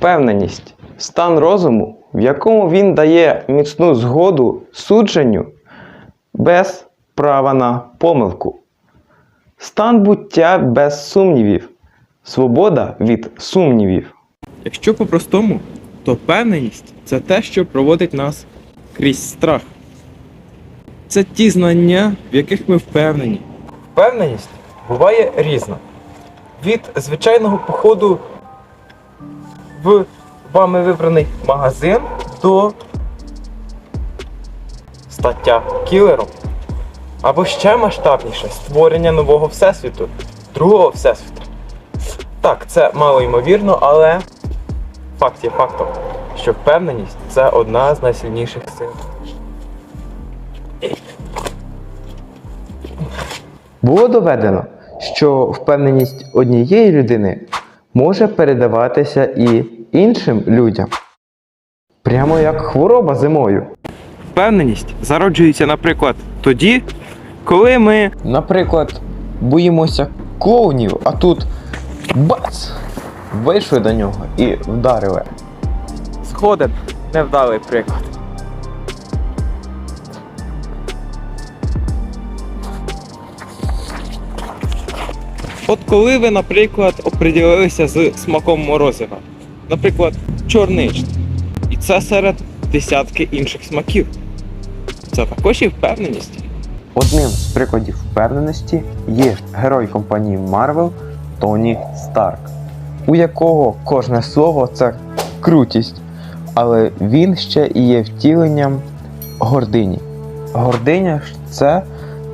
впевненість, стан розуму, в якому він дає міцну згоду судженню без права на помилку. Стан буття без сумнівів, свобода від сумнівів. Якщо по-простому, то впевненість це те, що проводить нас крізь страх. Це ті знання, в яких ми впевнені. Впевненість буває різна. Від звичайного походу в вами вибраний магазин до стаття кілером. Або ще масштабніше створення нового всесвіту, другого всесвіту. Так, це мало ймовірно, але факт є фактом, що впевненість це одна з найсильніших сил. Було доведено, що впевненість однієї людини може передаватися і іншим людям. Прямо як хвороба зимою. Впевненість зароджується, наприклад, тоді, коли ми Наприклад, боїмося клоунів, а тут бац! Вийшли до нього і вдарили. згоден невдалий приклад. От коли ви, наприклад, оприділилися з смаком морозива, наприклад, чорничний, і це серед десятки інших смаків. Це також і впевненість. Одним з прикладів впевненості є герой компанії Marvel Тоні Старк, у якого кожне слово це крутість, але він ще і є втіленням гордині. Гординя ж це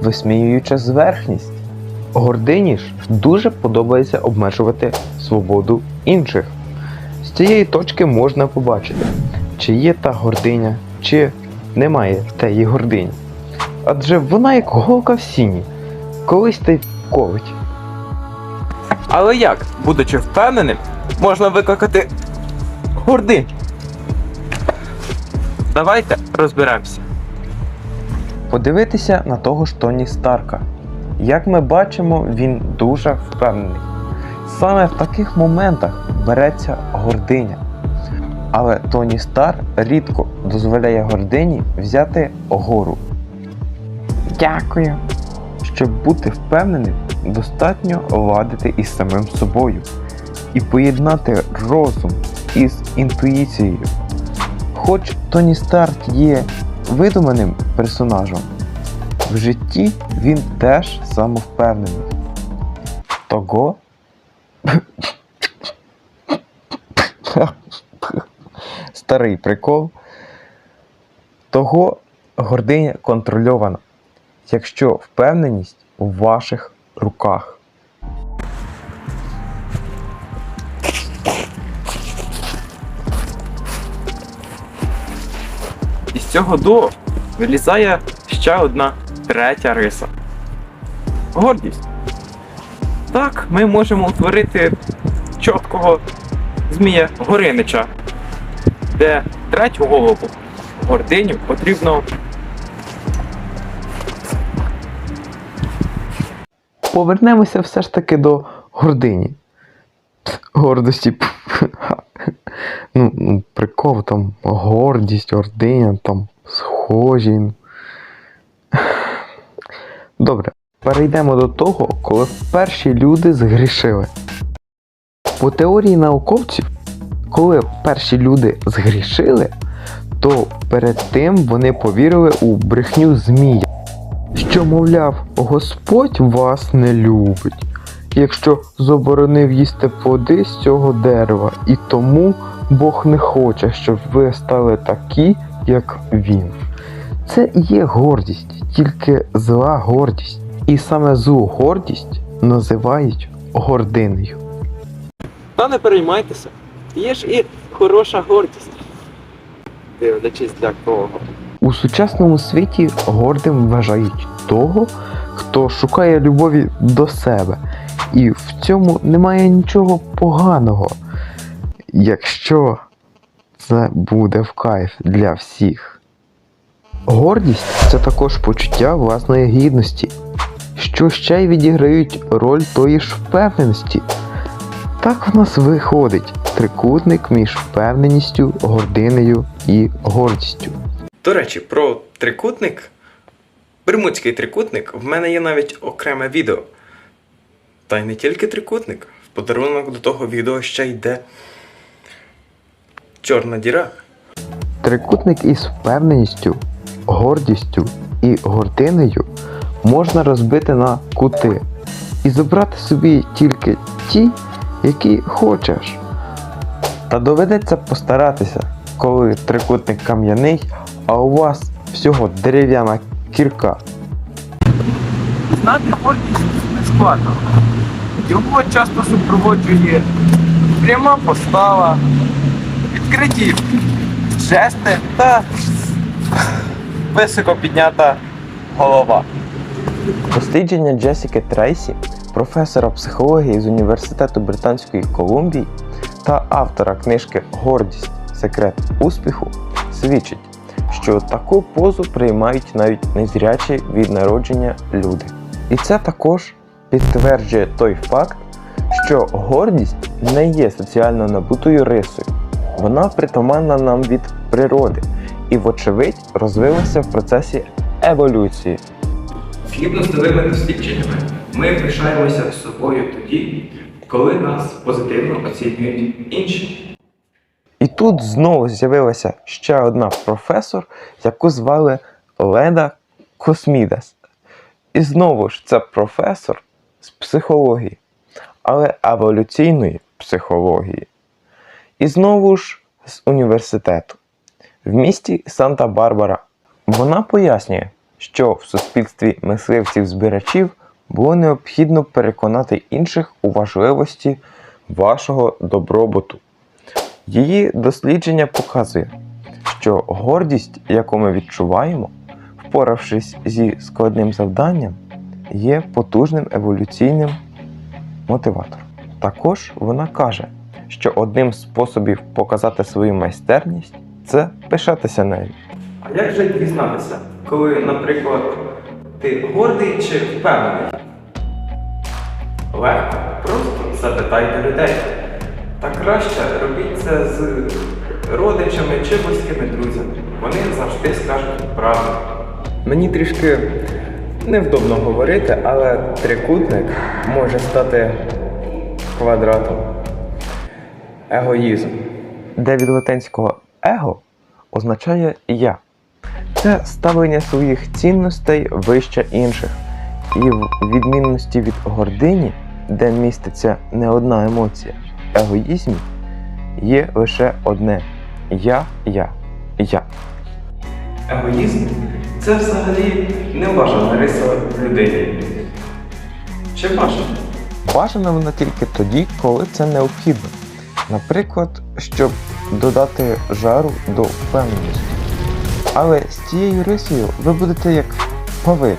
висміююча зверхність. Гордині ж дуже подобається обмежувати свободу інших. З цієї точки можна побачити, чи є та гординя, чи немає тієї гордині. Адже вона як голка в сіні, колись та й колить. Але як, будучи впевненим, можна викликати гординю? Давайте розберемося. Подивитися на того ж Тоні Старка. Як ми бачимо, він дуже впевнений. Саме в таких моментах береться гординя. Але Тоні Стар рідко дозволяє гордині взяти гору. Дякую. Щоб бути впевненим, достатньо ладити із самим собою і поєднати розум із інтуїцією. Хоч Тоні Старк є видуманим персонажем, в житті він теж самовпевнений. Того. Старий прикол. Того гординя контрольована, якщо впевненість у ваших руках. Із цього дуо вилізає ще одна третя риса. Гордість. Так, ми можемо утворити чіткого змія Горинича, де третю голову гординю потрібно Повернемося все ж таки до гордині. Гордості. Ну, прикол там гордість, гординя, там схожі. Добре, перейдемо до того, коли перші люди згрішили. По теорії науковців, коли перші люди згрішили, то перед тим вони повірили у брехню змія що, мовляв, Господь вас не любить, якщо заборонив їсти плоди з цього дерева, і тому Бог не хоче, щоб ви стали такі, як Він. Це і є гордість, тільки зла гордість. І саме злу гордість називають гординою. Та не переймайтеся. Є ж і хороша гордість. Дивлячись для кого. У сучасному світі гордим вважають того, хто шукає любові до себе. І в цьому немає нічого поганого, якщо це буде в кайф для всіх. Гордість це також почуття власної гідності, що ще й відіграють роль тої ж впевненості. Так в нас виходить, трикутник між впевненістю, гординею і гордістю. До речі, про трикутник, Бермудський трикутник, в мене є навіть окреме відео. Та й не тільки трикутник. В подарунок до того відео ще йде чорна діра. Трикутник із впевненістю, гордістю і гординею можна розбити на кути і забрати собі тільки ті, які хочеш. Та доведеться постаратися, коли трикутник кам'яний, а у вас всього дерев'яна кірка. Знати гордість не складно. Його часто супроводжує пряма постава, відкриті жести та високо піднята голова. Дослідження Джесіки Трейсі, професора психології з Університету Британської Колумбії та автора книжки Гордість секрет успіху, свідчить, що таку позу приймають навіть незрячі від народження люди. І це також підтверджує той факт, що гордість не є соціально набутою рисою. Вона притаманна нам від природи і, вочевидь, розвилася в процесі еволюції. Згідно з новими дослідженнями, ми пишаємося собою тоді, коли нас позитивно оцінюють інші. І тут знову з'явилася ще одна професор, яку звали Леда Космідес. І знову ж це професор з психології, але еволюційної психології. І знову ж з університету в місті Санта-Барбара. Вона пояснює, що в суспільстві мисливців-збирачів було необхідно переконати інших у важливості вашого добробуту. Її дослідження показує, що гордість, яку ми відчуваємо, впоравшись зі складним завданням, є потужним еволюційним мотиватором. Також вона каже, що одним з способів показати свою майстерність це пишатися нею. А як же дізнатися, коли, наприклад, ти гордий чи впевнений? Легко, просто запитайте людей. Та краще робіть це з родичами чи близькими друзями. Вони завжди скажуть правду. Мені трішки невдобно говорити, але трикутник може стати квадратом. Егоїзм. де від латинського его означає я. Це ставлення своїх цінностей вище інших. І в відмінності від гордині, де міститься не одна емоція, егоїзмі є лише одне я, я, я. Егоїзм це взагалі не бажана риса в людині. Чи бажано? Бажана вона тільки тоді, коли це необхідно. Наприклад, щоб додати жару до впевненості. Але з цією рисою ви будете як павич.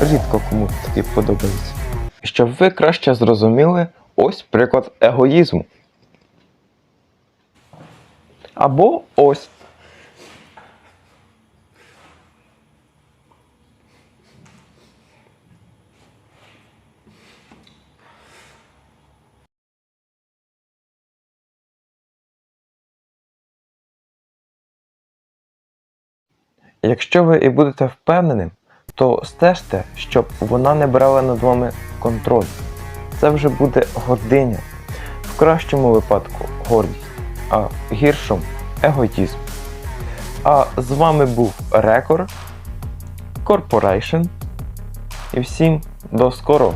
Рідко кому такі подобається. Щоб ви краще зрозуміли, ось приклад егоїзму. Або ось. Якщо ви і будете впевненим, то стежте, щоб вона не брала над вами контроль. Це вже буде гординя. В кращому випадку гордість, а в гіршому егоїзм. А з вами був Рекорд Corporation. І всім до скорого!